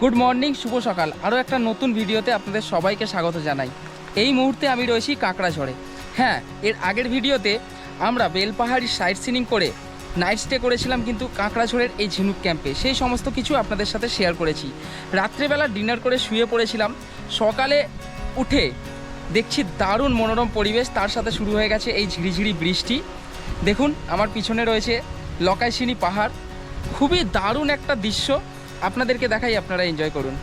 Good morning শুভ সকাল। আরও একটা নতুন ভিডিওতে আপনাদের সবাইকে স্বাগত জানাই। এই মুহূর্তে আমি রয়েছি কাঁকড়াঝড়ে। হ্যাঁ এর আগের ভিডিওতে আমরা বেলপাহাড়ি সাইট সিনিং করে নাইট স্টে করেছিলাম কিন্তু কাঁকড়াঝড়ের এই ঝিনুক ক্যাম্পে। সেই সমস্ত কিছু আপনাদের সাথে শেয়ার করেছি। রাত্রেবেলা ডিনার করে শুয়ে পড়েছিলাম। সকালে উঠে দেখছি দারুণ মনোরম পরিবেশ। তার সাথে শুরু হয়ে গেছে এই ঝিরিঝিরি বৃষ্টি। দেখুন, আমার পিছনে রয়েছে লকাইশিনি পাহাড়। খুবই দারুণ একটা দৃশ্য। আপনাদেরকে দেখাই আপনারা এনজয় করুন।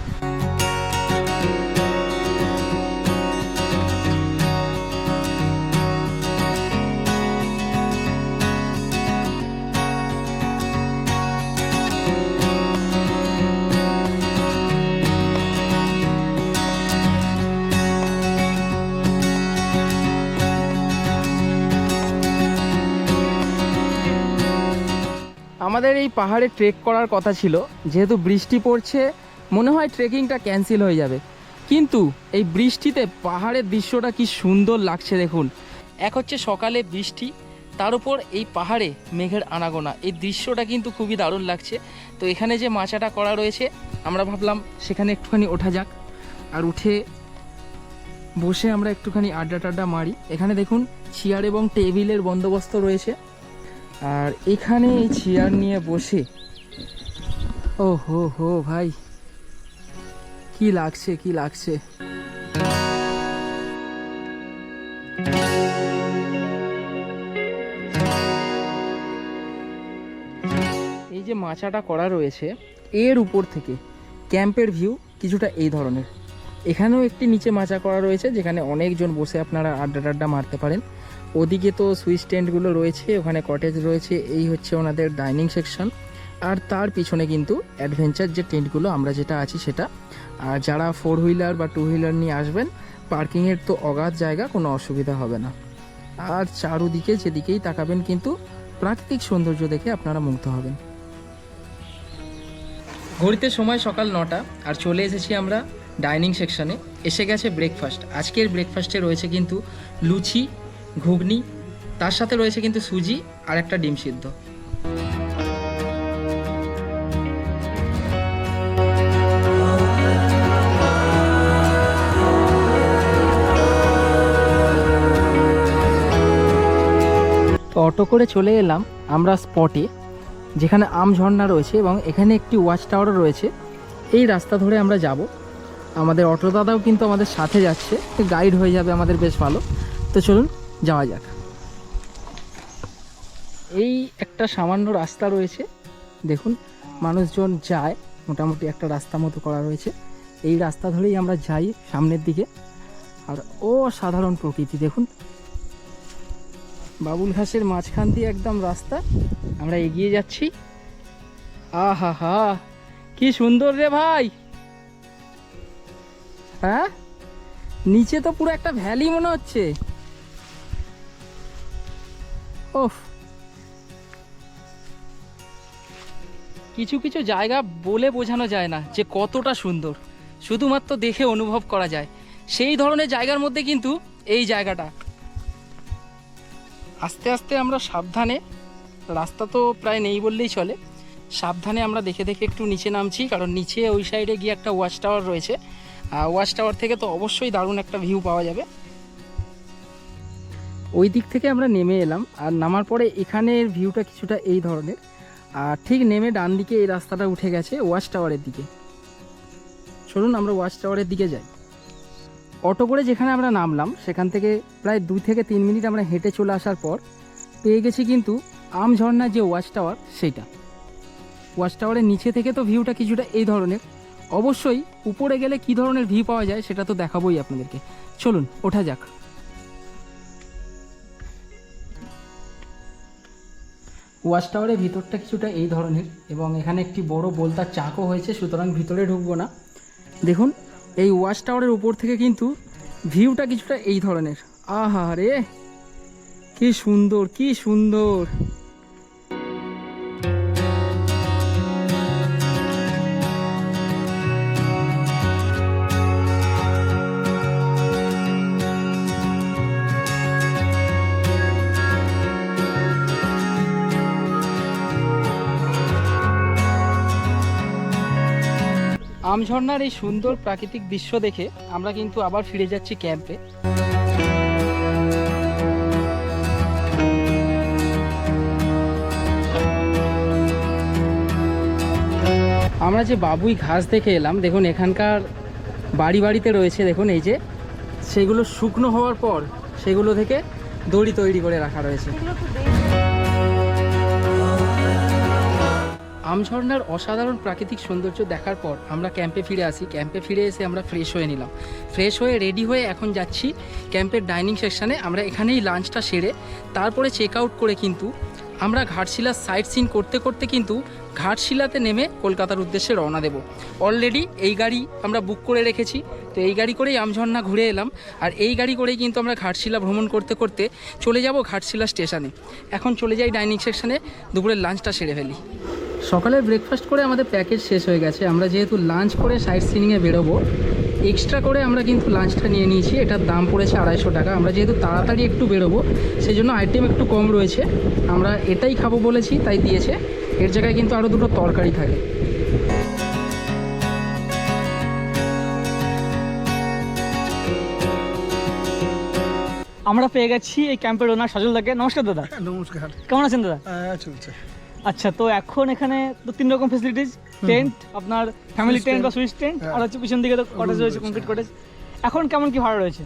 আমাদের এই পাহাড়ে ট্রেক করার কথা ছিল। যেহেতু বৃষ্টি পড়ছে, মনে হয় ট্রেকিংটা ক্যান্সেল হয়ে যাবে। কিন্তু এই বৃষ্টিতে পাহাড়ের দৃশ্যটা কি সুন্দর লাগছে দেখুন। এক হচ্ছে সকালে বৃষ্টি, তার উপর এই পাহাড়ে মেঘের আনাগোনা। এই দৃশ্যটা কিন্তু খুবই দারুণ লাগছে। তো এখানে যে মাচাটা করা রয়েছে, আমরা ভাবলাম সেখানে একটুখানি ওঠা যাক। আর উঠে বসে আমরা একটুখানি আড্ডা টাড্ডা মারি। এখানে দেখুন চেয়ার এবং টেবিলের বন্দোবস্ত রয়েছে। আর এখানে এই চেয়ার নিয়ে বসে। ও হো হো ভাই, কি লাগছে কি লাগছে? এই যে মাচাটা করা রয়েছে, এর উপর থেকে ক্যাম্পের ভিউ কিছুটা এই ধরনের। এখানেও একটি নিচে মাচা করা রয়েছে, যেখানে অনেকজন বসে আপনারা আড্ডা টাড্ডা মারতে পারেন। ওদিকে তো সুইচ টেন্টগুলো রয়েছে, ওখানে কটেজ রয়েছে, এই হচ্ছে ওনাদের ডাইনিং সেকশন আর তার পিছনে কিন্তু অ্যাডভেঞ্চার যে টেন্টগুলো আমরা যেটা আছি সেটা। আর যারা ফোর হুইলার বা টু হুইলার নিয়ে আসবেন পার্কিংয়ের তো অগাধ জায়গা, কোনো অসুবিধা হবে না। আর চারুদিকে যেদিকেই তাকাবেন কিন্তু প্রাকৃতিক সৌন্দর্য দেখে আপনারা মুগ্ধ হবেন। ঘড়িতে সময় সকাল নটা, আর চলে এসেছি আমরা ডাইনিং সেকশনে এসে গেছে ব্রেকফাস্ট আজকের ব্রেকফাস্টে রয়েছে কিন্তু লুচি ঘুগনি, তার সাথে রয়েছে কিন্তু সুজি আর একটা ডিম সিদ্ধ। তো অটো করে চলে এলাম আমরা স্পটে, যেখানে আম ঝর্ণা রয়েছে এবং এখানে একটি ওয়াচ টাওয়ারও রয়েছে। এই রাস্তা ধরে আমরা যাব। আমাদের অটো দাদাও কিন্তু আমাদের সাথে যাচ্ছে, গাইড হয়ে যাবে আমাদের বেশ ভালো। তো চলুন যাওয়া যাক। এই একটা সামান্য রাস্তা রয়েছে। দেখুন, মানুষজন যায়, মোটামুটি একটা রাস্তা মতো করা রয়েছে। এই রাস্তা ধরেই আমরা যাই সামনের দিকে। আর অসাধারণ প্রকৃতি, দেখুন। বাবুল ঘাসের মাঝখান দিয়ে একদম রাস্তা। আমরা এগিয়ে যাচ্ছি। আহা হা, কি সুন্দর রে ভাই! হ্যাঁ? নিচে তো পুরো একটা ভ্যালি মনে হচ্ছে। ওফ কিছু কিছু জায়গা বলে বোঝানো যায় না যে কতটা সুন্দর। শুধুমাত্র দেখে অনুভব করা যায়। সেই ধরনের জায়গার মধ্যে কিন্তু এই জায়গাটা। আস্তে আস্তে আমরা সাবধানে, রাস্তা তো প্রায় নেই বললেই চলে, সাবধানে আমরা দেখে দেখে একটু নিচে নামছি, কারণ নিচে ওই সাইডে গিয়ে একটা ওয়াচ টাওয়ার রয়েছে। ওয়াচ টাওয়ার থেকে তো অবশ্যই দারুণ একটা ভিউ পাওয়া যাবে। ওই দিক থেকে আমরা নেমে এলাম, আর নামার পরে এখানের ভিউটা কিছুটা এই ধরনের। আর ঠিক নেমে ডান দিকে এই রাস্তাটা উঠে গেছে ওয়াচ টাওয়ারের দিকে। চলুন আমরা ওয়াচ টাওয়ারের দিকে যাই। অটো করে যেখানে আমরা নামলাম, সেখান থেকে প্রায় দুই থেকে তিন মিনিট আমরা হেঁটে চলে আসার পর পেয়ে গেছি কিন্তু আম ঝর্ণার যে ওয়াচ টাওয়ার, সেইটা। ওয়াচ টাওয়ারের নিচে থেকে তো ভিউটা কিছুটা এই ধরনের। অবশ্যই উপরে গেলে কি ধরনের ভিউ পাওয়া যায়, সেটা তো দেখাবোই আপনাদেরকে। চলুন, ওঠা যাক। ওয়াচ টাওয়ারের ভিতরটা কিছুটা এই ধরনের এবং এখানে একটি বড় বোলতার চাকও হয়েছে, সুতরাং ভিতরে ঢুকবো না। দেখুন, এই ওয়াচ টাওয়ারের উপর থেকে কিন্তু ভিউটা কিছুটা এই ধরনের। আহা রে কী সুন্দর কী সুন্দর! আমঝর্ণার এই সুন্দর প্রাকৃতিক দৃশ্য দেখে আমরা কিন্তু আবার ফিরে যাচ্ছি ক্যাম্পে। আমরা যে বাবুই ঘাস দেখে এলাম, দেখুন এখানকার বাড়ি বাড়িতে রয়েছে, দেখুন এই যে, সেগুলো শুকনো হওয়ার পর সেগুলো থেকে দড়ি তৈরি করে রাখা রয়েছে। আমঝর্ণার অসাধারণ প্রাকৃতিক সৌন্দর্য দেখার পর আমরা ক্যাম্পে ফিরে আসি। ক্যাম্পে ফিরে এসে আমরা ফ্রেশ হয়ে নিলাম। ফ্রেশ হয়ে রেডি হয়ে এখন যাচ্ছি ক্যাম্পের ডাইনিং সেকশানে আমরা এখানেই লাঞ্চটা সেরে তারপরে চেক আউট করে কিন্তু আমরা ঘাটশিলার সাইট সিন করতে করতে কিন্তু ঘাটশিলাতে নেমে কলকাতার উদ্দেশ্যে রওনা দেব। অলরেডি এই গাড়ি আমরা বুক করে রেখেছি। তো এই গাড়ি করেই আমঝর্ণা ঘুরে এলাম। আর এই গাড়ি করেই কিন্তু আমরা ঘাটশিলা ভ্রমণ করতে করতে চলে যাব ঘাটশিলা স্টেশনে। এখন চলে যাই ডাইনিং সেকশনে দুপুরের লাঞ্চটা সেরে ফেলি। সকালে ব্রেকফাস্ট করে আমাদের প্যাকেজ শেষ হয়ে গেছে। আমরা যেহেতু লাঞ্চ করে সাইট সিনিংয়ে বেরোবো এক্সট্রা করে আমরা কিন্তু লাঞ্চটা নিয়ে নিয়েছি। এটার দাম পড়েছে আড়াইশো টাকা। আমরা যেহেতু তাড়াতাড়ি একটু বেরোবো সেই জন্য আইটেম একটু কম রয়েছে। আমরা এটাই খাব বলেছি তাই দিয়েছে। এর জায়গায় কিন্তু আরও দুটো তরকারি থাকে। আমরা পেয়ে গেছি এই ক্যাম্পের ওনার সজল দাকে। নমস্কার দাদা। নমস্কার। কেমন আছেন দাদা? আহ, চলছে। আচ্ছা তো এখন এখানে তো তিন রকম ফেসিলিটিস টেন্ট আপনার ফ্যামিলি টেন্ট বা সুইস টেন্ট হ্যাঁ। আর হচ্ছে পিছন দিকে তো কটেজ রয়েছে কমপ্লিট হ্যাঁ। কটেজ এখন কেমন কি ভাড়া রয়েছে?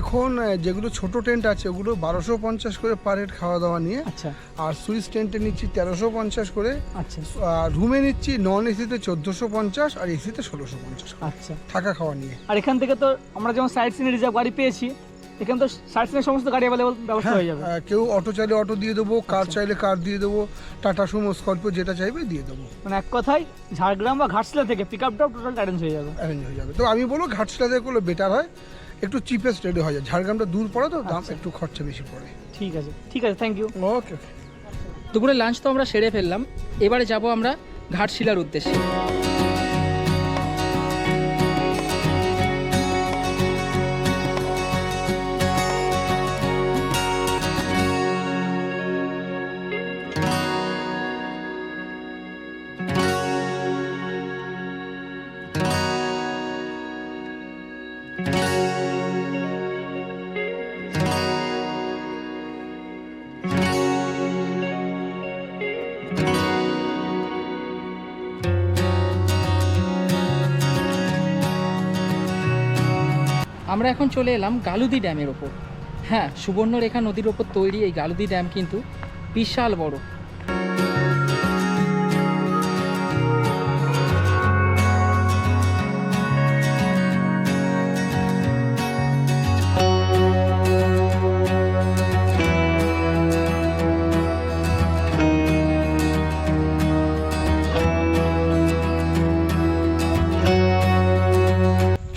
এখন যেগুলো ছোট টেন্ট আছে ওগুলো বারোশো পঞ্চাশ করে পার হেড খাওয়া দাওয়া নিয়ে আচ্ছা। আর সুইস টেন্টে নিচ্ছি তেরোশো পঞ্চাশ করে। আচ্ছা। আর রুমে নিচ্ছি নন এসিতে চোদ্দোশো পঞ্চাশ আর এসিতে ষোলোশো পঞ্চাশ আচ্ছা। থাকা খাওয়া নিয়ে। আর এখান থেকে তো আমরা যেমন সাইড সিনে রিজার্ভ গাড়ি পেয়েছি এখানে তো সাইড সমস্ত গাড়ি অ্যাভেলেবল ব্যবস্থা হ্যাঁ হয়ে যাবে। কেউ অটো চাইলে অটো দিয়ে দেবো কার চাইলে কার দিয়ে দেবো টাটা সুমো স্করপিও যেটা চাইবে দিয়ে দেবো। মানে এক কথায় ঝাড়গ্রাম বা ঘাটশিলা থেকে pick up drop total arrange হয়ে যাবে। অ্যারেঞ্জ হয়ে যাবে। তো আমি বলব ঘাটশিলাতে করলে বেটার হয় একটু চিপেস্ট রেডি হয়ে যায়। ঝাড়গ্রামটা দূর পড়ে তো দাম আচ্ছা। একটু খরচা বেশি পড়ে। ঠিক আছে ঠিক আছে থ্যাংক ইউ ওকে দুপুরে লাঞ্চ তো আমরা সেরে ফেললাম। এবারে যাব আমরা ঘাটশিলার উদ্দেশ্যে। আমরা এখন চলে এলাম গালুদি ড্যামের ওপর। হ্যাঁ সুবর্ণরেখা নদীর ওপর তৈরি এই গালুদি ড্যাম কিন্তু বিশাল বড়।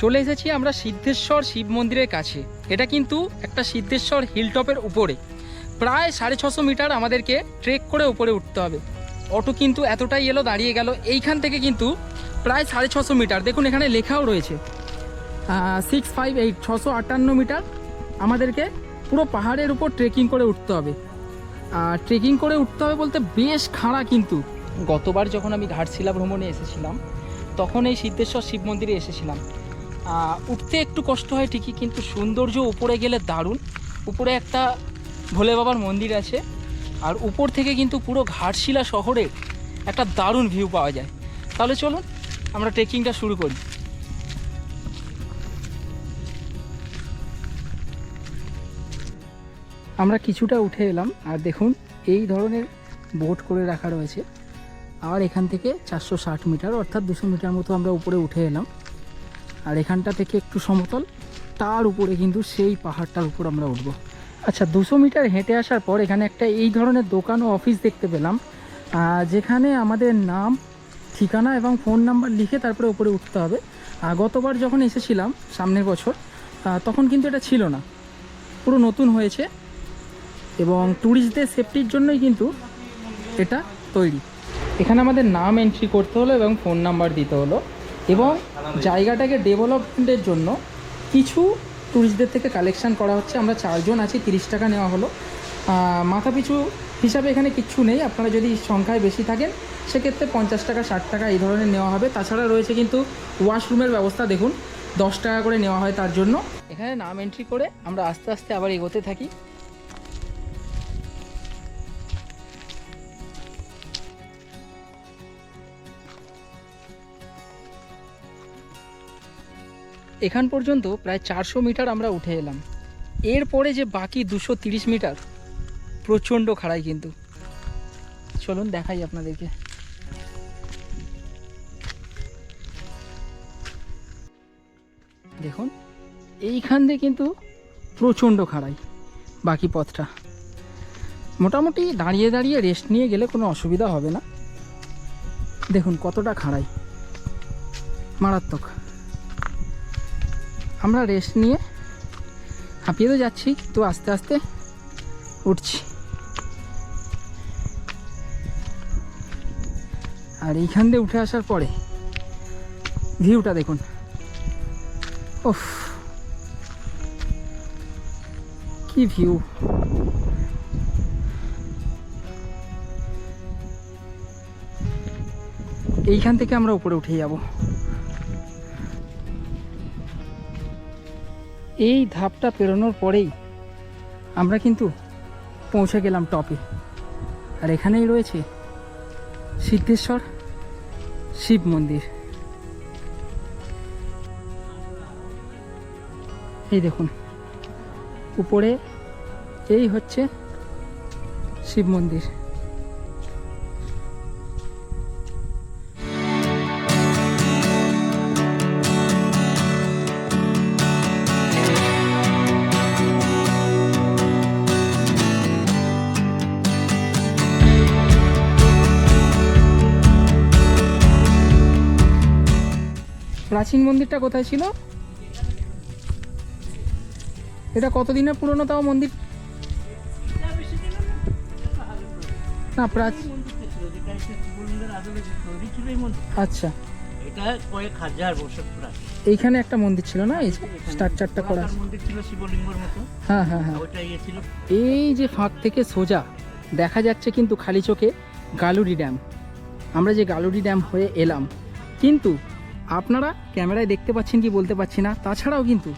চলে এসেছি আমরা সিদ্ধেশ্বর শিব মন্দিরের কাছে। এটা কিন্তু একটা সিদ্ধেশ্বর হিলটপের উপরে। প্রায় সাড়ে ছশো মিটার আমাদেরকে ট্রেক করে উপরে উঠতে হবে। অটো কিন্তু এতটাই এলো, দাঁড়িয়ে গেল। এইখান থেকে কিন্তু প্রায় সাড়ে ছশো মিটার। দেখুন, এখানে লেখাও রয়েছে। সিক্স ফাইভ এইট ছশো আটান্ন মিটার আমাদেরকে পুরো পাহাড়ের উপর ট্রেকিং করে উঠতে হবে। আর ট্রেকিং করে উঠতে হবে বলতে বেশ খাড়া কিন্তু। গতবার যখন আমি ঘাটশিলা ভ্রমণে এসেছিলাম, তখন এই সিদ্ধেশ্বর শিব মন্দিরে এসেছিলাম। উঠতে একটু কষ্ট হয় ঠিকই, কিন্তু সৌন্দর্য উপরে গেলে দারুণ। উপরে একটা ভোলে বাবার মন্দির আছে, আর উপর থেকে কিন্তু পুরো ঘাটশিলা শহরের একটা দারুণ ভিউ পাওয়া যায়। তাহলে চলুন, আমরা ট্রেকিংটা শুরু করি। আমরা কিছুটা উঠে এলাম, আর দেখুন, এই ধরনের বোট করে রাখা রয়েছে। আর এখান থেকে চারশো ষাট মিটার, অর্থাৎ দুশো মিটার মতো আমরা উপরে উঠে এলাম। আর এখানটা থেকে একটু সমতল, তার উপরে কিন্তু সেই পাহাড়টার উপর আমরা উঠবো। আচ্ছা দুশো মিটার হেঁটে আসার পর এখানে একটা এই ধরনের দোকান ও অফিস দেখতে পেলাম। যেখানে আমাদের নাম, ঠিকানা এবং ফোন নাম্বার লিখে তারপরে উপরে উঠতে হবে। গতবার যখন এসেছিলাম, সামনের বছর তখন কিন্তু এটা ছিল না। পুরো নতুন হয়েছে এবং ট্যুরিস্টদের সেফটির জন্যই কিন্তু এটা তৈরি। এখানে আমাদের নাম এন্ট্রি করতে হলো এবং ফোন নাম্বার দিতে হলো। এবং জায়গাটাকে ডেভেলপমেন্টের জন্য কিছু ট্যুরিস্টদের থেকে কালেকশন করা হচ্ছে। আমরা চারজন আছি তিরিশ টাকা নেওয়া হলো। আহ, মাথাপিছু হিসাবে এখানে কিচ্ছু নেই। আপনারা যদি সংখ্যায় বেশি থাকেন সেক্ষেত্রে পঞ্চাশ টাকা ষাট টাকা এই ধরনের নেওয়া হবে। তাছাড়া রয়েছে কিন্তু ওয়াশরুমের ব্যবস্থা। দেখুন দশ টাকা করে নেওয়া হয় তার জন্য। এখানে নাম এন্ট্রি করে আমরা আস্তে আস্তে আবার এগোতে থাকি। এখান পর্যন্ত প্রায় চারশো মিটার আমরা উঠে এলাম। এরপরে যে বাকি দুশো তিরিশ মিটার, প্রচণ্ড খাড়াই কিন্তু। চলুন দেখাই আপনাদেরকে। দেখুন, এইখান দিয়ে কিন্তু প্রচণ্ড খাড়াই বাকি পথটা। মোটামুটি দাঁড়িয়ে দাঁড়িয়ে রেস্ট নিয়ে গেলে কোনো অসুবিধা হবে না। দেখুন কতটা খাড়াই। মারাত্মক। আমরা রেস্ট নিয়ে হাঁপিয়ে তো যাচ্ছি, তো আস্তে আস্তে উঠছি। আর এইখান দিয়ে উঠে আসার পরে ভিউটা দেখুন। ওফ কি ভিউ এইখান থেকে আমরা উপরে উঠে যাব। এই ধাপটা পেরোনোর পরেই আমরা কিন্তু পৌঁছে গেলাম টপে আর এখানেই রয়েছে সিদ্ধেশ্বর শিব মন্দির। এই দেখুন, উপরে এই হচ্ছে শিব মন্দির। প্রাচীন মন্দিরটা কোথায় ছিল? এটা কতদিনের পুরনো তাও মন্দির? না, প্রাচীন আচ্ছা। এইখানে একটা মন্দির ছিল না? এই স্ট্রাকচারটা করা হ্যাঁ হ্যাঁ হ্যাঁ। এই যে ফাঁক থেকে সোজা, দেখা যাচ্ছে কিন্তু খালি চোখে গালুরি ড্যাম। আমরা যে গালুরি ড্যাম হয়ে এলাম, কিন্তু আপনারা ক্যামেরায় দেখতে পাচ্ছেন কি বলতে পারছি না, তাছাড়াও কিন্তু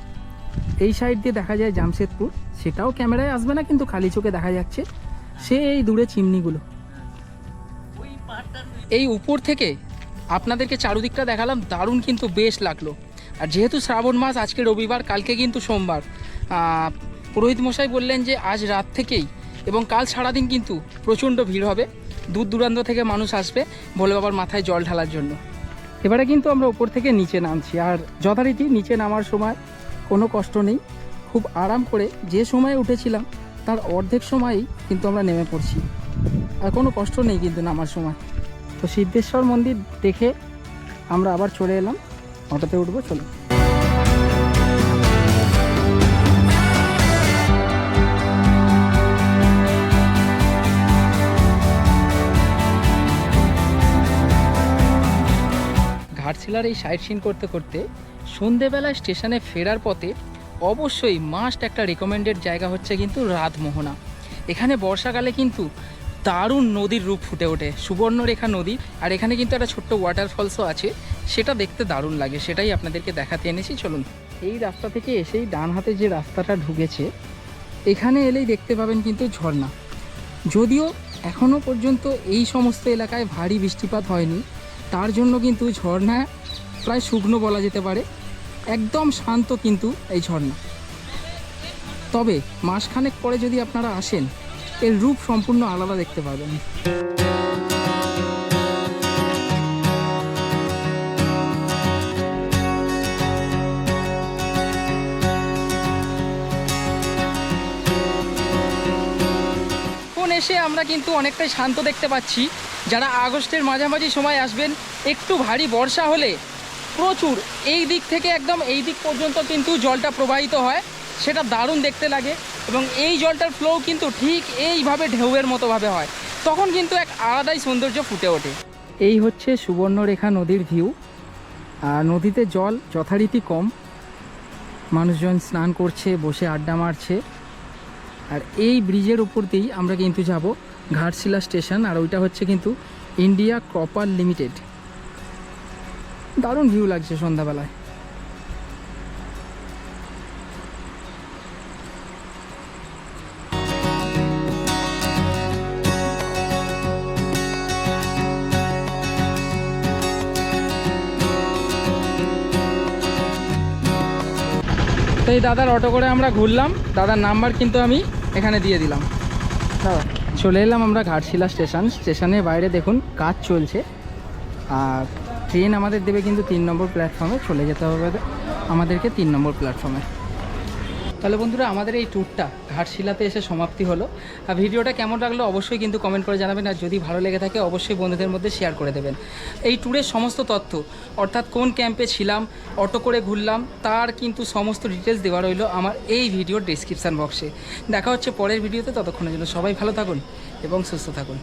এই সাইড দিয়ে দেখা যায় জামশেদপুর, সেটাও ক্যামেরায় আসবে না, কিন্তু খালি চোখে দেখা যাচ্ছে সে এই দূরে চিমনিগুলো। এই উপর থেকে আপনাদেরকে চারুদিকটা দেখালাম, দারুণ কিন্তু বেশ লাগল। আর যেহেতু শ্রাবণ মাস, আজকে রবিবার, কালকে কিন্তু সোমবার পুরোহিত মশাই বললেন যে আজ রাত থেকেই এবং কাল সারাদিন কিন্তু প্রচণ্ড ভিড় হবে। দূর দূরান্ত থেকে মানুষ আসবে ভোলে বাবার মাথায় জল ঢালার জন্য। এবারে কিন্তু আমরা উপর থেকে নিচে নামছি, আর যথারীতি নিচে নামার সময় কোনো কষ্ট নেই। খুব আরাম করে যে সময়ে উঠেছিলাম, তার অর্ধেক সময়ই কিন্তু আমরা নেমে পড়ছি। আর কোনো কষ্ট নেই কিন্তু নামার সময়। তো সিদ্ধেশ্বর মন্দির দেখে আমরা আবার চলে এলাম। অটোতে উঠবো চলো ঘাটশিলার এই সাইট সিন করতে করতে সন্ধেবেলায় স্টেশনে ফেরার পথে অবশ্যই মাস্ট একটা রেকমেন্ডেড জায়গা হচ্ছে কিন্তু রাতমোহনা এখানে বর্ষাকালে কিন্তু দারুণ নদীর রূপ ফুটে ওঠে, সুবর্ণরেখা নদী আর এখানে কিন্তু একটা ছোট্ট ওয়াটারফলসও আছে, সেটা দেখতে দারুণ লাগে, সেটাই আপনাদেরকে দেখাতে এনেছি, চলুন। এই রাস্তা থেকে এসেই ডান হাতে যে রাস্তাটা ঢুকেছে, এখানে এলেই দেখতে পাবেন কিন্তু ঝর্ণা। যদিও এখনও পর্যন্ত এই সমস্ত এলাকায় ভারী বৃষ্টিপাত হয়নি তার জন্য কিন্তু ঝর্ণা প্রায় শুকনো বলা যেতে পারে। একদম শান্ত কিন্তু এই ঝর্ণা। তবে মাসখানেক পরে যদি আপনারা আসেন, এর রূপ সম্পূর্ণ আলাদা দেখতে পাবেন। এসে আমরা কিন্তু অনেকটাই শান্ত দেখতে পাচ্ছি। যারা আগস্টের মাঝামাঝি সময় আসবেন, একটু ভারী বর্ষা হলে প্রচুর। এই দিক থেকে একদম এই দিক পর্যন্ত কিন্তু জলটা প্রবাহিত হয়, সেটা দারুণ দেখতে লাগে এবং এই জলটার ফ্লো কিন্তু ঠিক এইভাবে ঢেউয়ের মতোভাবে হয়। তখন কিন্তু এক আলাদাই সৌন্দর্য ফুটে ওঠে। এই হচ্ছে সুবর্ণরেখা নদীর ভিউ আর নদীতে জল যথারীতি কম। মানুষজন স্নান করছে, বসে আড্ডা মারছে। আর এই ব্রিজের উপর দিয়েই আমরা কিন্তু যাব ঘাটশিলা স্টেশন, আর ওইটা হচ্ছে কিন্তু ইন্ডিয়া ক্রপার লিমিটেড। দারুণ ভিউ লাগছে সন্ধ্যাবেলায়। তো এই দাদার অটো করে আমরা ঘুরলাম। দাদার নাম্বার কিন্তু আমি এখানে দিয়ে দিলাম। দাদা চলে এলাম আমরা ঘাটশিলা স্টেশন। স্টেশনের বাইরে দেখুন কাজ চলছে। আর ট্রেন আমাদের দেবে কিন্তু তিন নম্বর প্ল্যাটফর্মে চলে যেতে হবে আমাদেরকে তিন নম্বর প্ল্যাটফর্মে তাহলে বন্ধুরা, আমাদের এই ট্যুরটা ঘাটশিলাতে এসে সমাপ্তি হলো। আর ভিডিওটা কেমন লাগল অবশ্যই কিন্তু কমেন্ট করে জানাবেন, আর যদি ভালো লেগে থাকে অবশ্যই বন্ধুদের মধ্যে শেয়ার করে দেবেন। এই ট্যুরের সমস্ত তথ্য, অর্থাৎ কোন ক্যাম্পে ছিলাম, অটো করে ঘুরলাম, তার কিন্তু সমস্ত ডিটেলস দেওয়া রইল আমার এই ভিডিওর ডিসক্রিপশান বক্সে দেখা হচ্ছে পরের ভিডিওতে ততক্ষণের জন্য সবাই ভালো থাকুন এবং সুস্থ থাকুন।